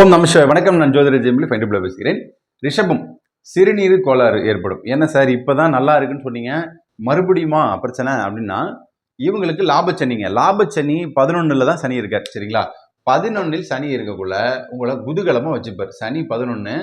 ஓம் நமஸ்கார் வணக்கம் நான் ஜோதிர ஜெமிலி ஃபைண்டிபிள் பேசுகிறேன். ரிஷபம் சிறுநீர் கோளாறு ஏற்படும். என்ன சார் இப்பதான் நல்லா இருக்குன்னு சொன்னீங்க? மறுபடியுமா பிரச்சனை அப்படின்னா இவங்களுக்கு லாபச்சனிங்க. லாபச்சனி பதினொன்றில் தான் சனி இருக்கார் சரிங்களா? பதினொன்னில் சனி இருக்கக்குள்ள உங்களை குதூகலமா வச்சுப்பார். சனி பதினொன்று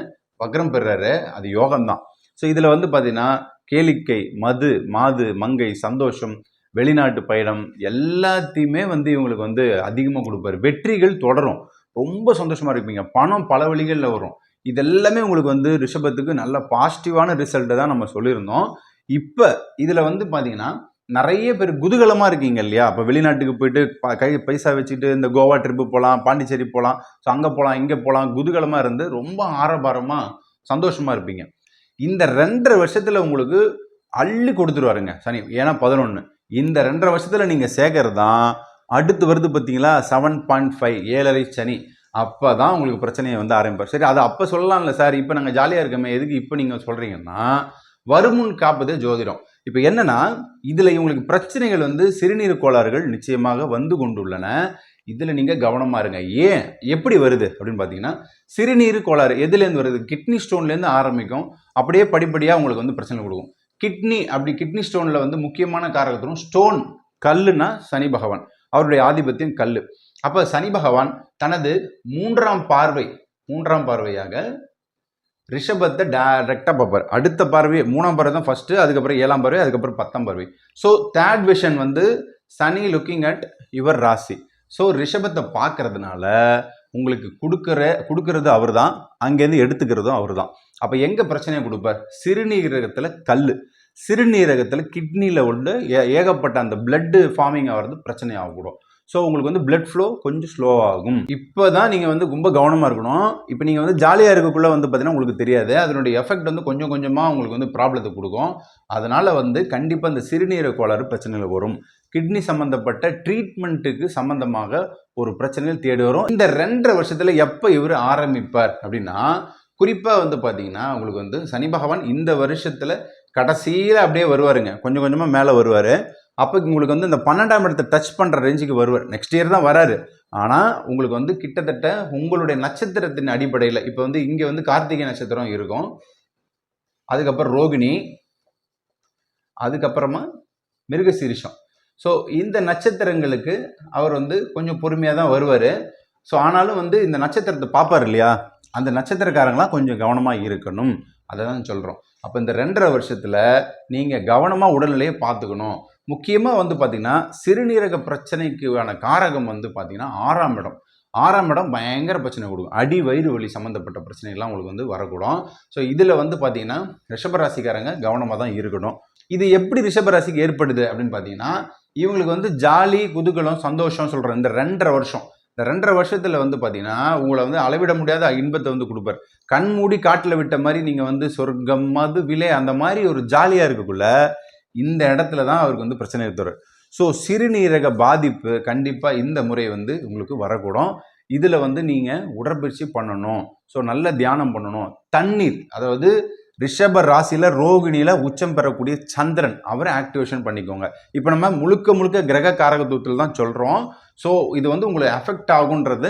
வக்ரம் பெறாரு அது யோகம்தான். ஸோ இதில் வந்து பார்த்தீங்கன்னா கேளிக்கை மது மாது மங்கை சந்தோஷம் வெளிநாட்டு பயணம் எல்லாத்தையுமே வந்து இவங்களுக்கு வந்து அதிகமாக கொடுப்பாரு. வெற்றிகள் தொடரும். ரொம்ப சந்தோஷமா இருப்பீங்க. பணம் பல வழிகளில் வரும். இதெல்லாமே உங்களுக்கு வந்து ரிஷபத்துக்கு நல்ல பாசிட்டிவான ரிசல்ட்டை தான் நம்ம சொல்லியிருந்தோம். இப்போ இதில் வந்து பார்த்தீங்கன்னா நிறைய பேர் குதூகலமாக இருக்கீங்க இல்லையா? அப்போ வெளிநாட்டுக்கு போயிட்டு கை பைசா வச்சுட்டு இந்த கோவா ட்ரிப்பு போகலாம் பாண்டிச்சேரி போகலாம் ஸோ அங்கே போகலாம் இங்கே போகலாம் குதூகலமாக இருந்து ரொம்ப ஆரபாரமாக சந்தோஷமாக இருப்பீங்க. இந்த ரெண்டரை வருஷத்தில் உங்களுக்கு அள்ளி கொடுத்துருவாருங்க சனி ஏன்னா பதினொன்று இந்த ரெண்டரை வருஷத்தில் நீங்கள் சேர்க்கறது தான் அடுத்து வருது பார்த்தீங்களா? செவன் பாயிண்ட் ஃபைவ் ஏழரை சனி. அப்போ தான் உங்களுக்கு பிரச்சனையை வந்து ஆரம்பிப்பார். சரி அது அப்போ சொல்லலாம்ல சார். இப்போ நாங்கள் ஜாலியாக இருக்கோமே. எதுக்கு இப்போ நீங்கள் சொல்கிறீங்கன்னா வருமுன் காப்பதே ஜோதிடம். இப்போ என்னன்னா இதில் இவங்களுக்கு பிரச்சனைகள் வந்து சிறுநீர் கோளாறுகள் நிச்சயமாக வந்து கொண்டுள்ளன. இதில் நீங்கள் கவனமாக இருங்க. ஏன்? எப்படி வருது? அப்படின்னு பார்த்தீங்கன்னா சிறுநீர் கோளாறு எதுலேருந்து வருது? கிட்னி ஸ்டோன்லேருந்து ஆரம்பிக்கும். அப்படியே படிப்படியாக உங்களுக்கு வந்து பிரச்சனை கொடுக்கும். கிட்னி அப்படி கிட்னி ஸ்டோனில் வந்து முக்கியமான காரகத்திலும் ஸ்டோன் கல்லுனா சனி பகவான். அவருடைய ஆதிபத்தியம் கல் அப்போ சனி பகவான் தனது மூன்றாம் பார்வை மூன்றாம் பார்வையாக ரிஷபத்தை டேரெக்டாக பார்ப்பார். அடுத்த பார்வை மூணாம் பார்வை தான் ஃபஸ்ட்டு அதுக்கப்புறம் ஏழாம் பார்வை அதுக்கப்புறம் பத்தாம் பார்வை. ஸோ தேர்ட் விஷன் வந்து Shani looking at your rashi. So ரிஷபத்தை பார்க்கறதுனால உங்களுக்கு கொடுக்குற கொடுக்கறது அவர் தான் அங்கேருந்து எடுத்துக்கிறதும் அவர் தான் அப்போ எங்கே பிரச்சனையை கொடுப்பார்? சிறுநீரகத்தில் கல் சிறுநீரகத்தில் கிட்னியில் உள்ள ஏ- ஏகப்பட்ட அந்த பிளட்டு ஃபார்மிங் ஆகிறது பிரச்சனை ஆகக்கூடும் ஸோ உங்களுக்கு வந்து பிளட் ஃப்ளோ கொஞ்சம் ஸ்லோவாகும் இப்போ தான் நீங்கள் வந்து ரொம்ப கவனமாக இருக்கணும். இப்போ நீங்கள் வந்து ஜாலியாக இருக்கக்குள்ளே வந்து பார்த்தீங்கன்னா உங்களுக்கு தெரியாது. அதனுடைய எஃபெக்ட் வந்து கொஞ்சம் கொஞ்சமாக உங்களுக்கு வந்து ப்ராப்ளத்தை கொடுக்கும். அதனால் வந்து கண்டிப்பாக இந்த சிறுநீரக கோளாறு பிரச்சனைகள் வரும். கிட்னி சம்மந்தப்பட்ட ட்ரீட்மெண்ட்டுக்கு சம்மந்தமாக ஒரு பிரச்சனைகள் தேடி வரும். இந்த ரெண்டரை வருஷத்தில் எப்போ இவர் ஆரம்பிப்பார் அப்படின்னா குறிப்பாக வந்து பார்த்தீங்கன்னா உங்களுக்கு வந்து சனி பகவான் இந்த வருஷத்தில் கடைசியில் அப்படியே வருவாருங்க. கொஞ்சம் கொஞ்சமாக மேலே வருவார். அப்போ உங்களுக்கு வந்து இந்த பன்னெண்டாம் இடத்தை டச் பண்ணுற ரேஞ்சுக்கு வருவார். நெக்ஸ்ட் இயர் தான் வராரு. ஆனால் உங்களுக்கு வந்து கிட்டத்தட்ட உங்களுடைய நட்சத்திரத்தின் அடிப்படையில் இப்போ வந்து இங்கே வந்து கார்த்திகை நட்சத்திரம் இருக்கும். அதுக்கப்புறம் ரோகிணி. அதுக்கப்புறமா மிருகசீரிஷம். ஸோ இந்த நட்சத்திரங்களுக்கு அவர் வந்து கொஞ்சம் பொறுமையாக தான் வருவார். ஸோ ஆனாலும் வந்து இந்த நட்சத்திரத்தை பார்ப்பார் இல்லையா? அந்த நட்சத்திரக்காரங்களாம் கொஞ்சம் கவனமாக இருக்கணும். அதை தான் சொல்கிறோம் அப்போ இந்த ரெண்டரை வருஷத்தில் நீங்கள் கவனமாக உடல்நிலையை பார்த்துக்கணும். முக்கியமாக வந்து பார்த்திங்கன்னா சிறுநீரக பிரச்சனைக்கான காரகம் வந்து பார்த்திங்கன்னா ஆறாம் இடம். ஆறாம் இடம் பயங்கர பிரச்சனை கொடுக்கும். அடி வயிறு வலி சம்மந்தப்பட்ட பிரச்சனைகள்லாம் உங்களுக்கு வந்து வரக்கூடும். ஸோ இதில் வந்து பார்த்தீங்கன்னா ரிஷபராசிக்காரங்க கவனமாக தான் இருக்கணும். இது எப்படி ரிஷபராசிக்கு ஏற்படுது அப்படின்னு பார்த்தீங்கன்னா இவங்களுக்கு வந்து ஜாலி குதூகலம் சந்தோஷம் சொல்கிறேன் இந்த ரெண்டரை வருஷம். இந்த ரெண்டரை வருஷத்தில் வந்து பார்த்தீங்கன்னா உங்களை வந்து அளவிட முடியாத இன்பத்தை வந்து கொடுப்பார். கண் மூடி காட்டில் விட்ட மாதிரி நீங்கள் வந்து சொர்க்கம் மது விலை அந்த மாதிரி ஒரு ஜாலியாக இருக்கக்குள்ள இந்த இடத்துல தான் அவருக்கு வந்து பிரச்சனை இருக்கிறார் ஸோ சிறுநீரக பாதிப்பு கண்டிப்பாக இந்த முறை வந்து உங்களுக்கு வரக்கூடும். இதில் வந்து நீங்கள் உடற்பயிற்சி பண்ணணும். ஸோ நல்ல தியானம் பண்ணணும். தண்ணீர் அதாவது ரிஷப ராசியில் ரோகிணியில் உச்சம் பெறக்கூடிய சந்திரன் அவரை ஆக்டிவேஷன் பண்ணிக்கோங்க. இப்போ நம்ம முழுக்க முழுக்க கிரக காரகத்துவத்தில் தான் சொல்கிறோம் ஸோ இது வந்து உங்களை அஃபெக்ட் ஆகுன்றது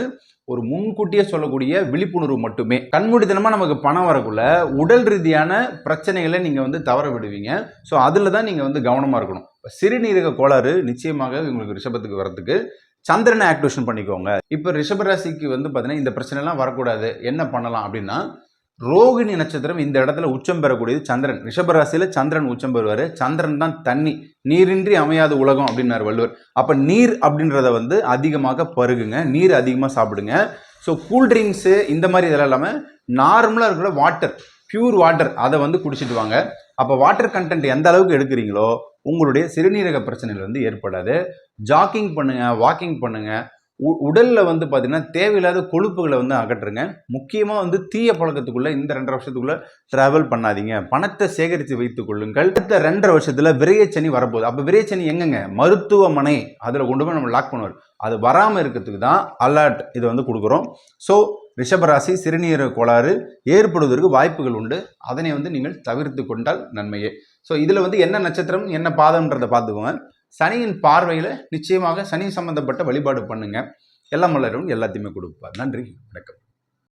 ஒரு முன்கூட்டியே சொல்லக்கூடிய விழிப்புணர்வு மட்டுமே. கண்மூடித்தனமாக நமக்கு பணம் வரக்குள்ள உடல் ரீதியான பிரச்சனைகளை நீங்கள் வந்து தவற விடுவீங்க. ஸோ அதில் தான் நீங்கள் வந்து கவனமாக இருக்கணும். இப்போ சிறுநீரக கோளாறு நிச்சயமாக உங்களுக்கு ரிஷபத்துக்கு வரதுக்கு சந்திரனை ஆக்டிவேஷன் பண்ணிக்கோங்க. இப்போ ரிஷபராசிக்கு வந்து பார்த்தீங்கன்னா இந்த பிரச்சனைலாம் வரக்கூடாது. என்ன பண்ணலாம் அப்படின்னா ரோகிணி நட்சத்திரம் இந்த இடத்துல உச்சம் பெறக்கூடியது சந்திரன். ரிஷபராசியில் சந்திரன் உச்சம் பெறுவார். சந்திரன் தான் தண்ணி. நீரின்றி அமையாத உலகம் அப்படின்னார் வள்ளுவர். அப்போ நீர் அப்படின்றத வந்து அதிகமாக பருகுங்க. நீர் அதிகமாக சாப்பிடுங்க. ஸோ கூல் ட்ரிங்க்ஸு இந்த மாதிரி இதெல்லாம் இல்லாமல் நார்மலாக இருக்கிற வாட்டர் பியூர் வாட்டர் அதை வந்து குடிச்சிட்டு வாங்க. அப்போ வாட்டர் கண்டென்ட் எந்த அளவுக்கு எடுக்கிறீங்களோ உங்களுடைய சிறுநீரக பிரச்சனைகள் வந்து ஏற்படாது. ஜாக்கிங் பண்ணுங்கள் வாக்கிங் பண்ணுங்கள் உ- உடலில் வந்து பார்த்தீங்கன்னா தேவையில்லாத கொழுப்புகளை வந்து அகற்றுங்க. முக்கியமாக வந்து தீய பழக்கத்துக்குள்ளே இந்த ரெண்டரை வருஷத்துக்குள்ளே ட்ராவல் பண்ணாதீங்க. பணத்தை சேகரித்து வைத்துக் கொள்ளுங்கள். அடுத்த ரெண்டரை வருஷத்தில் விரையச்சனி வரப்போகுது. அப்போ விரையச்சனி எங்கங்க? மருத்துவமனை. அதில் கொண்டு போய் நம்ம லாக் பண்ணுவார். அது வராமல் இருக்கிறதுக்கு தான் அலர்ட் இதை வந்து கொடுக்குறோம். ஸோ ரிஷபராசி சிறுநீரக கோளாறு ஏற்படுவதற்கு வாய்ப்புகள் உண்டு. அதனை வந்து நீங்கள் தவிர்த்து கொண்டால் நன்மையே. ஸோ இதில் வந்து என்ன நட்சத்திரம் என்ன பாதம்ன்றதை பார்த்துக்கோங்க. சனியின் பார்வையில் நிச்சயமாக சனி சம்பந்தப்பட்ட வழிபாடு பண்ணுங்க. எல்லாம் மலரும் எல்லாத்தையுமே கொடுப்பார். நன்றி வணக்கம்.